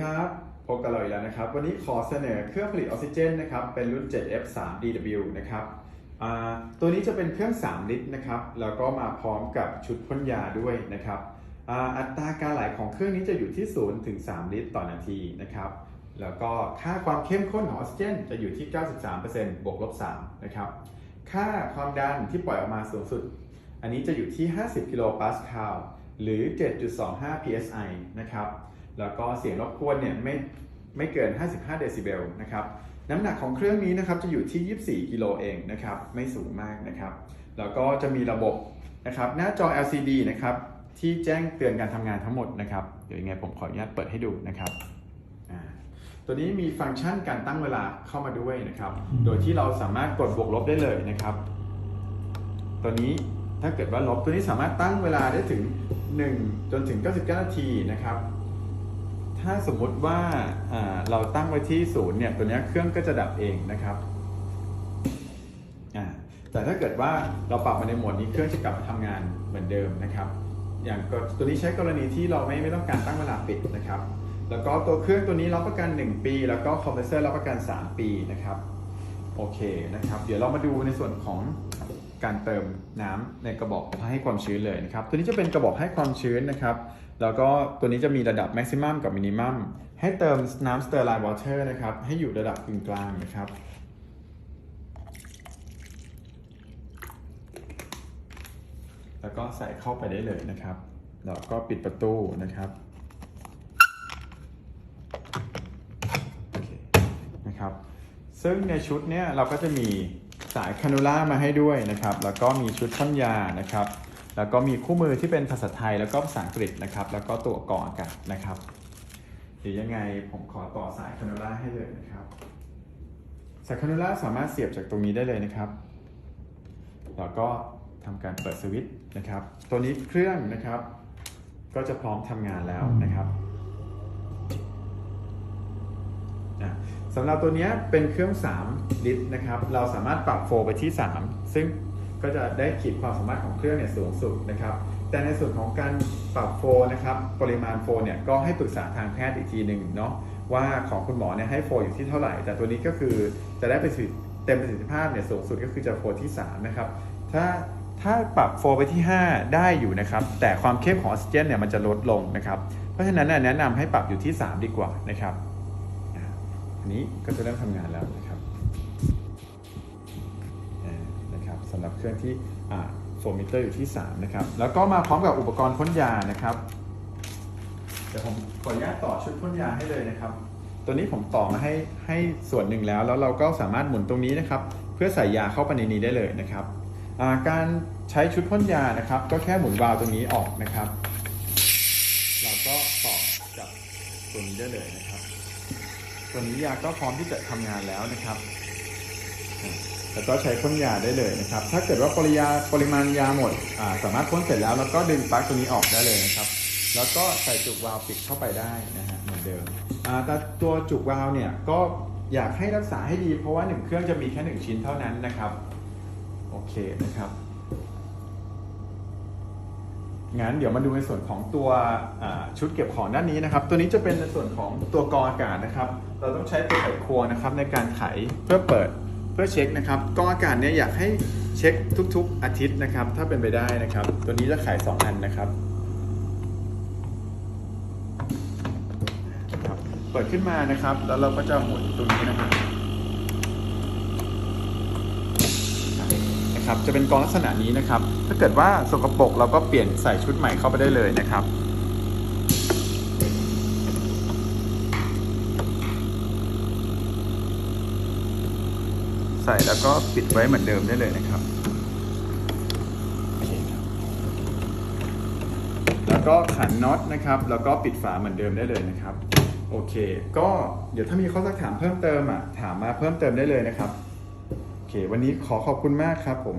ครับพบกับเราอีกแล้วนะครับ วันนี้ขอเสนอเครื่องผลิตออกซิเจนนะครับ เป็นรุ่น 7F3DW นะครับ ตัวนี้จะเป็นเครื่อง 3 ลิตรนะครับ แล้วก็มาพร้อมกับชุดพ่นยาด้วยนะครับ อัตราการไหลของเครื่องนี้จะอยู่ที่ 0 ถึง 3 ลิตรต่อนาทีนะครับ แล้วก็ค่าความเข้มข้นของออกซิเจน จะอยู่ที่ 93%บวกลบ3นะครับ ค่าความดันที่ปล่อยออกมาสูงสุด อันนี้จะอยู่ที่ 50 กิโลปาสคาล หรือ 7.25 psi นะครับ แล้วก็เสียงรบกวนเนี่ยไม่ไม่เกิน 55 เดซิเบลนะครับน้ำหนักของเครื่องนี้นะครับจะอยู่ที่ 24 กิโลเองนะครับไม่สูงมากนะครับแล้วก็จะมีระบบนะครับหน้าจอ LCD นะครับที่แจ้งเตือนการทำงานทั้งหมดนะครับเดี๋ยวยังไงผมขออนุญาตเปิดให้ดูนะครับอ่าตัวนี้มีฟังก์ชันการตั้งเวลาเข้ามาด้วยนะครับ โดยที่เราสามารถกดบวกลบได้เลยนะครับ ตัวนี้ถ้าเกิดว่าลบตัวนี้สามารถตั้งเวลาได้ถึง 1 จนถึง 99 นาทีนะครับ ถ้าสมมติว่าเราตั้งไว้ที่ศูนย์เนี่ยตัวนี้เครื่องก็จะดับเองนะครับแต่ถ้าเกิดว่าเราปรับมาในโหมดนี้เครื่องจะกลับมาทำงานเหมือนเดิมนะครับ อย่างตัวนี้ใช้กรณีที่เราไม่ไม่ต้องการตั้งเวลาปิดนะครับ แล้วก็ตัวเครื่องตัวนี้รับประกัน 1 ปี แล้วก็คอมเพรสเซอร์รับประกัน 3 ปีนะครับโอเคนะครับ เดี๋ยวเรามาดูในส่วนของ การเติมน้ำในกระบอกให้ความชื้นเลยนะครับ ตัวนี้จะเป็นกระบอกให้ความชื้นนะครับ แล้วก็ตัวนี้จะมีระดับ maximum กับ minimum ให้เติมน้ำ sterile water นะครับ ให้อยู่ระดับกึ่งกลางนะครับแล้วก็ใส่เข้าไปได้เลยนะครับ แล้วก็ปิดประตูนะครับโอเคนะครับ ซึ่งในชุดเนี้ยเราก็จะมีายคานูล่ามาให้ด้วยนะครับ แล้วก็มีชุดพ่นยานะครับ แล้วก็มีคู่มือที่เป็นภาษาไทยแล้วก็ภาษาอังกฤษนะครับ แล้วก็ตัวกรอกาศนะครับ เดี๋ยวยังไงผมขอต่อสายคานูล่าให้เลยนะครับ สายคานูล่าสามารถเสียบจากตรงนี้ได้เลยนะครับ แล้วก็ทำการเปิดสวิตช์นะครับ ตัวนี้เครื่องนะครับ ก็จะพร้อมทำงานแล้วนะครับ อะ สำหรับตัวนี้เป็นเครื่อง 3 ลิตรนะครับ เราสามารถปรับโฟไปที่ 3 ซึ่งก็จะได้ขีดความสามารถของเครื่องเนี่ยสูงสุดนะครับ แต่ในส่วนของการปรับโฟนะครับ ปริมาณโฟเนี่ยก็ให้ปรึกษาทางแพทย์อีกทีหนึ่งเนาะว่าของคุณหมอเนี่ยให้โฟอยู่ที่เท่าไหร่ แต่ตัวนี้ก็คือจะได้ประสิทธิเต็มประสิทธิภาพเนี่ยสูงสุดก็คือจะโฟที่ 3 นะครับ ถ้าถ้าปรับโฟไปที่ 5 ได้อยู่นะครับ แต่ความเข้มของออกซิเจนเนี่ยมันจะลดลงนะครับ เพราะฉะนั้นแนะนำให้ปรับอยู่ที่ 3 ดีกว่านะครับ อันนี้ก็จะเริ่มทำงานแล้วนะครับนะครับสำหรับเครื่องที่โฟมิเตอร์อยู่ที่ 3 นะครับ แล้วก็มาพร้อมกับอุปกรณ์พ่นยานะครับ เดี๋ยวผมขออนุญาตต่อชุดพ่นยาให้เลยนะครับ ตัวนี้ผมต่อมาให้ให้ส่วนหนึ่งแล้ว แล้วเราก็สามารถหมุนตรงนี้นะครับ เพื่อใส่ยาเข้าไปในนี้ได้เลยนะครับ การใช้ชุดพ่นยานะครับ ก็แค่หมุนวาล์วตรงนี้ออกนะครับ เราก็ต่อกับตัวนี้ได้เลยนะครับ ตัวนี้ยาก็พร้อมที่จะทำงานแล้วนะครับ แล้วก็ใช้พ่นยาได้เลยนะครับ ถ้าเกิดว่าปริยาปริมาณยาหมดสามารถพ่นเสร็จแล้วแล้วก็ดึงปลั๊กตัวนี้ออกได้เลยนะครับ แล้วก็ใส่จุกวาล์วปิดเข้าไปได้นะฮะเหมือนเดิมอ่าแต่ตัวจุกวาล์วเนี่ยก็อยากให้รักษาให้ดีเพราะว่าหนึ่งเครื่องจะมีแค่หนึ่งชิ้นเท่านั้นนะครับ โอเคนะครับ งั้นเดี๋ยวมาดูในส่วนของตัวชุดเก็บของด้านนี้นะครับ ตัวนี้จะเป็นในส่วนของตัวกรองอากาศนะครับ เราต้องใช้ตัวไขควงนะครับในการไขเพื่อเปิดเพื่อเช็คนะครับกรองอากาศเนี่ยอยากให้เช็คทุก ๆ อาทิตย์นะครับ ถ้าเป็นไปได้นะครับ ตัวนี้จะไขสองอันนะครับครับเปิดขึ้นมานะครับ แล้วเราก็จะหมุนตรงนี้นะครับ นะครับจะเป็นกองลักษณะนี้นะครับ ถ้าเกิดว่าสกปรกเราก็เปลี่ยนใส่ชุดใหม่เข้าไปได้เลยนะครับใส่แล้วก็ปิดไว้เหมือนเดิมได้เลยนะครับโอเคครับแล้วก็ขันน็อตนะครับ แล้วก็ปิดฝาเหมือนเดิมได้เลยนะครับ โอเค ก็เดี๋ยวถ้ามีข้อสักถามเพิ่มเติมอะ ถามมาเพิ่มเติมได้เลยนะครับ เค วันนี้ขอขอบคุณมากครับผม